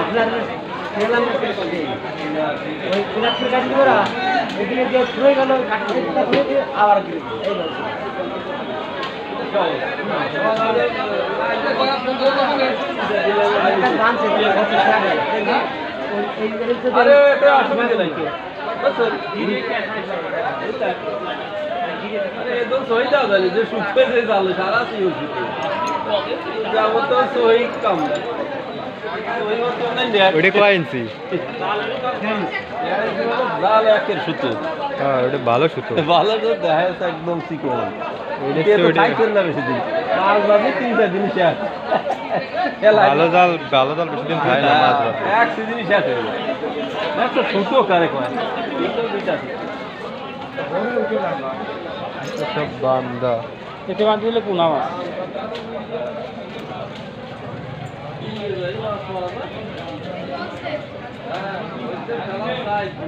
আপনার খেলাম ওই কাটি করা এদিকে যে ছুঁয়ে গেল কাটি ছুঁয়ে দিয়ে আবার গেল। সারা সহি কাম। কয় ইঞ্চি? একের সুতো। হ্যাঁ ওটা ভালো সুতো। ভালো তো দেখা যাচ্ছে একদম চিকন। বেশি দিন পাঁচ বাজে তিন চার দিন শেষ। খেলায় ভালো জাল ভালো জাল বেশি দিন খায় না মাছ এক সিজনই শেষ হয়ে একটা কারে কয়? সব বান্দা। এতে বাদ দিলে পোনা মাছ হ্যাঁ